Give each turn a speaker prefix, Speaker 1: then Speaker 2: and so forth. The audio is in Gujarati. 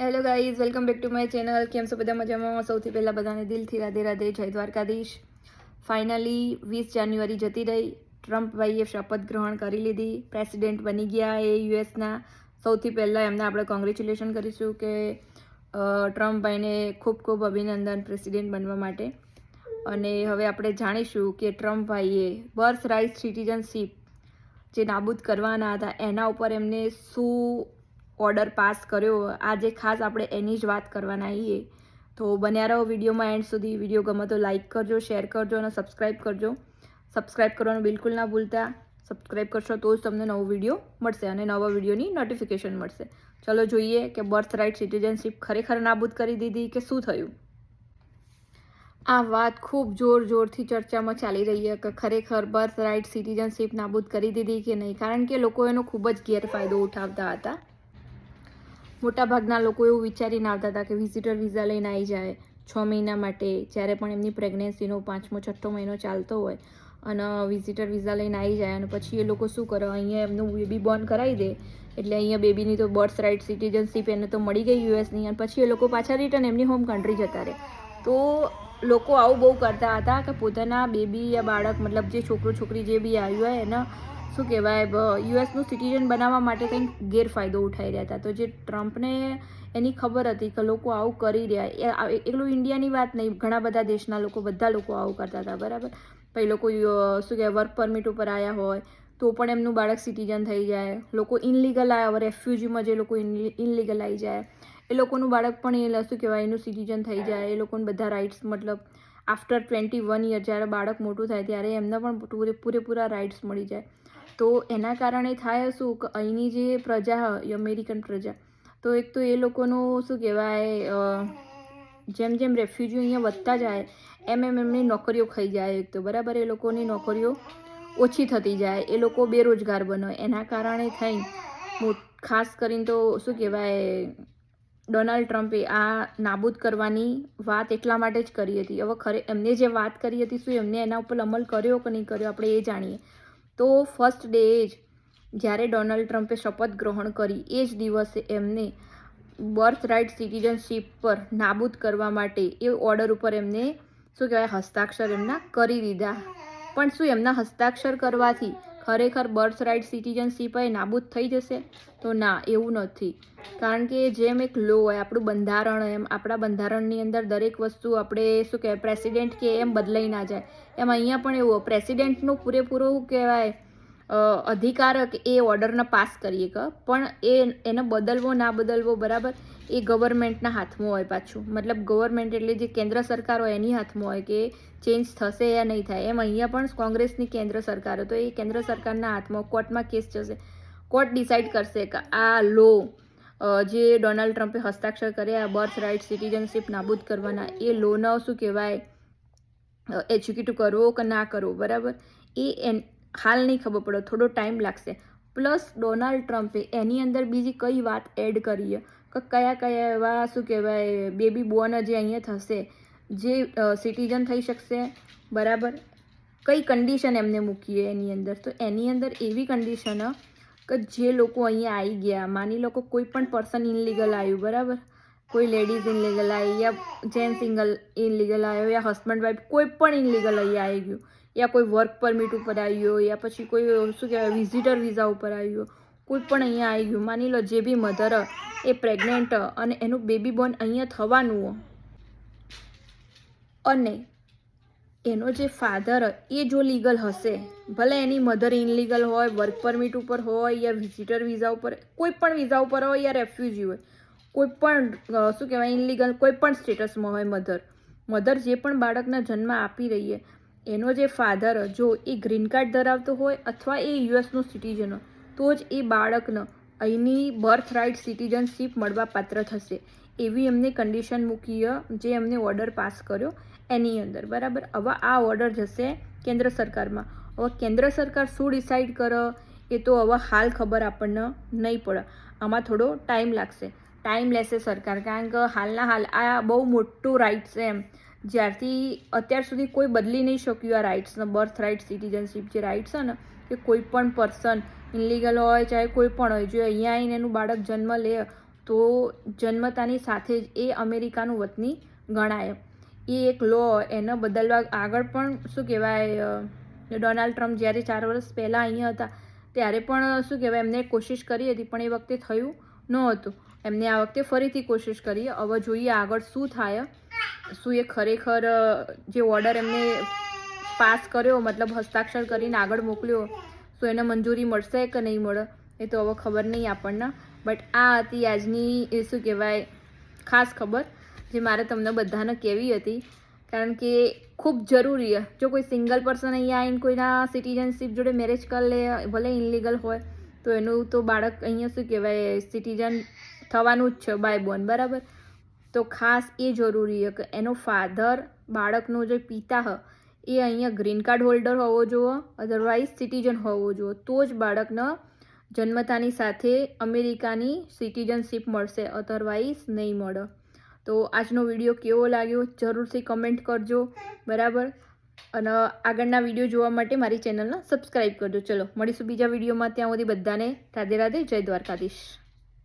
Speaker 1: Hello guys welcome back to my channel કેમ છો બધા મજામાં? સૌથી પહેલાં બધાને દિલથી રાધે રાધે જય દ્વારકાધીશ. ફાઇનલી વીસ જાન્યુઆરી જતી રહી. ટ્રમ્પભાઈએ શપથ ગ્રહણ કરી લીધી. પ્રેસિડેન્ટ બની ગયા એ યુએસના. સૌથી પહેલાં એમને આપણે કોંગ્રેચ્યુલેશન કરીશું કે ટ્રમ્પભાઈને ખૂબ ખૂબ અભિનંદન પ્રેસિડેન્ટ બનવા માટે. અને હવે આપણે જાણીશું કે ટ્રમ્પભાઈએ બર્થ રાઇટ સિટીઝનશીપ જે નાબૂદ કરવાના હતા, એના ઉપર એમને શું ઓર્ડર પાસ કર્યો. આજે ખાસ આપણે એની જ વાત કરવાના આવીએ તો બન્યા રહો વિડીયોમાં એન્ડ સુધી. વીડિયો ગમે તો લાઇક કરજો શેર કરજો અને સબસ્ક્રાઈબ કરજો. સબસ્ક્રાઈબ કરવાનું બિલકુલ ના ભૂલતા. સબસ્ક્રાઈબ કરશો તો જ તમને નવો વીડિયો મળશે અને નવા વિડીયોની નોટિફિકેશન મળશે. ચલો જોઈએ કે બર્થ રાઇટ સિટીઝનશીપ ખરેખર નાબૂદ કરી દીધી કે શું થયું? આ વાત ખૂબ જોર જોરથી ચર્ચામાં ચાલી રહી છે કે ખરેખર બર્થ રાઇટ સિટીઝનશીપ નાબૂદ કરી દીધી કે નહીં? કારણ કે લોકો એનો ખૂબ જ ગેરફાયદો ઉઠાવતા હતા. મોટાભાગના લોકો એવું વિચારીને આવતા હતા કે વિઝિટર વિઝા લઈને આવી જાય છ મહિના માટે. જ્યારે પણ એમની પ્રેગ્નન્સીનો પાંચમો, છઠ્ઠો મહિનો ચાલતો હોય અને વિઝિટર વિઝા લઈને આવી જાય અને પછી એ લોકો શું કરે? અહીંયા એમનું બેબી બોર્ન કરાવી દે. એટલે અહીંયા બેબીની તો બર્થ રાઇટ સિટીઝનશીપ એને તો મળી ગઈ યુએસની અને પછી એ લોકો પાછા રિટર્ન એમની હોમ કન્ટ્રી જતા રહે. તો લોકો આવું બહુ કરતા હતા કે પોતાના બેબી યા બાળક, મતલબ જે છોકરો છોકરી જે બી આવ્યું હોય એને શું કહેવાય યુએસનું સિટીઝન બનાવવા માટે કંઈક ગેરફાયદો ઉઠાવી રહ્યા હતા. તો જે ટ્રમ્પને એની ખબર હતી કે લોકો આવું કરી રહ્યા એકલું ઇન્ડિયાની વાત નહીં, ઘણા બધા દેશના લોકો, બધા લોકો આવું કરતા હતા, બરાબર? પછી લોકો શું કહેવાય, વર્ક પરમિટ ઉપર આવ્યા હોય, તો પણ એમનું બાળક સિટીઝન થઈ જાય. લોકો ઇનલીગલ આવ્યા રેફ્યુજીમાં જે લોકો ઇનલીગલ આવી જાય. એ લોકોનું બાળક પણ એ શું કહેવાય, એનું સિટીઝન થઈ જાય. એ લોકોને બધા રાઇટ્સ મતલબ આફ્ટર ટ્વેન્ટી વન યર જ્યારે બાળક મોટું થાય, ત્યારે એમને પણ પૂરે, પૂરેપૂરા રાઇટ્સ મળી જાય. તો એના કારણે થાય શું કે અહીંની જે પ્રજા હોય અમેરિકન પ્રજા, તો એક તો એ લોકોનું શું કહેવાય જેમ જેમ રેફ્યુજી અહીંયા વધતા જાય, એમ એમ એમની નોકરીઓ ખાઈ જાય એક તો, બરાબર? એ લોકોની નોકરીઓ ઓછી થતી જાય, એ લોકો બેરોજગાર બને, એના કારણે થઈ ખાસ કરીને તો શું કહેવાય, ડોનાલ્ડ ટ્રમ્પે આ નાબૂદ કરવાની વાત એટલા માટે જ કરી હતી. હવે ખરે, એમને જે વાત કરી હતી શું એમને એના ઉપર અમલ કર્યો કે નહીં કર્યો, આપણે એ જાણીએ. તો ફર્સ્ટ ડે જ જ્યારે ડોનાલ્ડ ટ્રમ્પે શપથ ગ્રહણ કરી, એ જ દિવસે એમને બર્થ રાઇટ સિટીઝનશીપ પર નાબૂદ કરવા માટે એ ઓર્ડર ઉપર એમને, શું કહેવાય, હસ્તાક્ષર એમના કરી દીધા. પણ શું એમના હસ્તાક્ષર કરવાથી ખરેખર બર્થ રાઇટ સિટીઝનશીપ એ નાબૂદ થઈ જશે? તો ના, એવું નથી. કારણ કે જેમ એક લો હોય, આપણું બંધારણ એમ આપણા બંધારણની અંદર દરેક વસ્તુ આપણે શું કહેવાય પ્રેસિડેન્ટ કે એમ બદલાઈ ના જાય. એમ અહીંયા પણ એવું પ્રેસિડેન્ટનું પૂરેપૂરું કહેવાય અધિકારક અધિકાર એ ઓર્ડરને પાસ કરીએ કે, પણ એ, એને બદલવો ના બદલવો બરાબર, એ ગવર્મેન્ટના હાથમાં હોય પાછું. મતલબ ગવર્મેન્ટ એટલે જે કેન્દ્ર સરકાર હોય, એની હાથમાં હોય કે ચેન્જ થશે યા નહીં થાય. એમ અહીંયા પણ કોંગ્રેસની કેન્દ્ર સરકાર હોય, તો એ કેન્દ્ર સરકારના હાથમાં કોર્ટમાં કેસ જશે. કોર્ટ ડિસાઇડ કરશે કે આ લો જે ડોનાલ્ડ ટ્રમ્પે હસ્તાક્ષર કર્યા, બર્થ રાઇટ, સિટીઝનશીપ નાબૂદ કરવાના, એ લોનો શું કહેવાય? એક્ઝિક્યુટિવ કરવો કે ના કરવો? બરાબર? એ એન, હાલ નહીં ખબર પડે, થોડો ટાઈમ લાગશે. પ્લસ ડોનાલ્ડ ટ્રમ્પે એની અંદર બીજી કઈ વાત એડ કરી કે કયા કયા એવા શું કહેવાય, બેબી બોર્ન જે અહીંયા થશે, જે સિટીઝન થઈ શકશે? બરાબર? કઈ કન્ડિશન એમને મૂકીએ એની અંદર? તો એની અંદર એવી કન્ડિશન કે જે લોકો અહીંયા આવી ગયા, માની લો કે કોઈ પણ પર્સન ઇનલીગલ આવ્યું, બરાબર? કોઈ લેડીઝ ઇનલીગલ આવી યા જેન સિંગલ ઇનલીગલ આવ્યો યા હસબન્ડ વાઈફ કોઈ પણ ઇનલીગલ અહીંયા આવી ગયું, યા કોઈ વર્ક પરમિટ ઉપર આવ્યો, યા પછી કોઈ શું કહેવાય વિઝિટર વિઝા ઉપર આવ્યો, કોઈ પણ અહીંયા આવી ગયું. માની લો જે બી મધર એ પ્રેગ્નેન્ટ અને એનું બેબી બોર્ન અહીંયા થવાનું અને એનો જે ફાધર એ જો લીગલ હશે, ભલે એની મધર ઇનલીગલ હોય વર્ક પરમિટ ઉપર હોય યા વિઝિટર વિઝા ઉપર, કોઈ પણ વિઝા ઉપર હોય યા રેફ્યુજી હોય, કોઈ પણ શું કહેવાય ઇનલીગલ કોઈ પણ સ્ટેટસમાં હોય મધર મધર જે પણ બાળકના જન્મ આપી રહી છે એનો જે ફાધર જો એ ગ્રીન કાર્ડ ધરાવતો હોય અથવા એ યુએસનો સિટીઝન હોય, તો જ એ બાળકને અહીંની બર્થ રાઇટ સિટીઝનશીપ મળવા પાત્ર થશે. એવી એમને કન્ડિશન મૂકી જે એમને ઓર્ડર પાસ કર્યો. એની અંદર, બરાબર? હવે આ ઓર્ડર જશે કેન્દ્ર સરકારમાં. હવે કેન્દ્ર સરકાર શું ડિસાઇડ કરે એ તો હવે હાલ ખબર આપણને નહીં પડે. આમાં થોડો ટાઈમ લાગશે. ટાઈમ લેશે સરકાર, કારણ કે હાલના હાલ આ બહુ મોટું રાઇટ છે એમ. જ્યારથી અત્યાર સુધી કોઈ બદલી નહીં શક્યું આ રાઇટ્સને બર્થ રાઇટ સિટીઝનશીપ જે રાઇટ્સ છે ને કે કોઈ પણ પર્સન ઇનલીગલ હોય ચાહે કોઈ પણ હોય, જો અહીંયા આવીને એનું બાળક જન્મ લે, તો જન્મતાની સાથે જ એ અમેરિકાનું વતની ગણાય. એ એક લો, એને બદલવા આગળ પણ શું કહેવાય ડોનાલ્ડ ટ્રમ્પ જ્યારે ચાર વર્ષ પહેલાં અહીંયા હતા, ત્યારે પણ શું કહેવાય, એમને કોશિશ કરી હતી, પણ એ વખતે થયું નહોતું. એમને આ વખતે ફરીથી કોશિશ કરી, હવે જોઈએ આગળ શું થાય, શું એ ખરેખર જે ઓર્ડર એમને પાસ કર્યો, મતલબ હસ્તાક્ષર કરીને આગળ મોકલ્યો, શું એને મંજૂરી મળશે કે નહીં મળે, એ તો હવે ખબર નહીં આપણને. બટ આ હતી આજની એ શું કહેવાય, ખાસ ખબર. જે મારે તમને બધાને કહેવી હતી. કારણ કે ખૂબ જરૂરી છે. જો કોઈ સિંગલ પર્સન અહીંયા આવીને કોઈના સિટીઝનશીપ જોડે મેરેજ કરી લે, ભલે ઇનલીગલ હોય, તો એનું તો બાળક અહીંયા શું કહેવાય સિટીઝન થવાનું જ છે બાય બોર્ન બરાબર? તો ખાસ એ જરૂરી છે કે એનો ફાધર બાળકનો જે પિતા હ, એ અહીંયા ગ્રીન કાર્ડ હોલ્ડર હોવો જોઈએ અધરવાઇઝ સિટીઝન હોવો જોઈએ. તો જ બાળકને જન્મતાની સાથે અમેરિકાની સિટીઝનશીપ મળશે અધરવાઇઝ નહીં મળે. તો આજનો વીડિયો કેવો લાગ્યો જરૂરથી કમેન્ટ કરજો, બરાબર? અને આગળના વીડિયો જોવા માટે મારી ચેનલને સબસ્ક્રાઈબ કરજો. ચલો, મળીશું બીજા વિડીયોમાં. ત્યાં સુધી બધાને રાધે રાધે, જય દ્વારકાધીશ.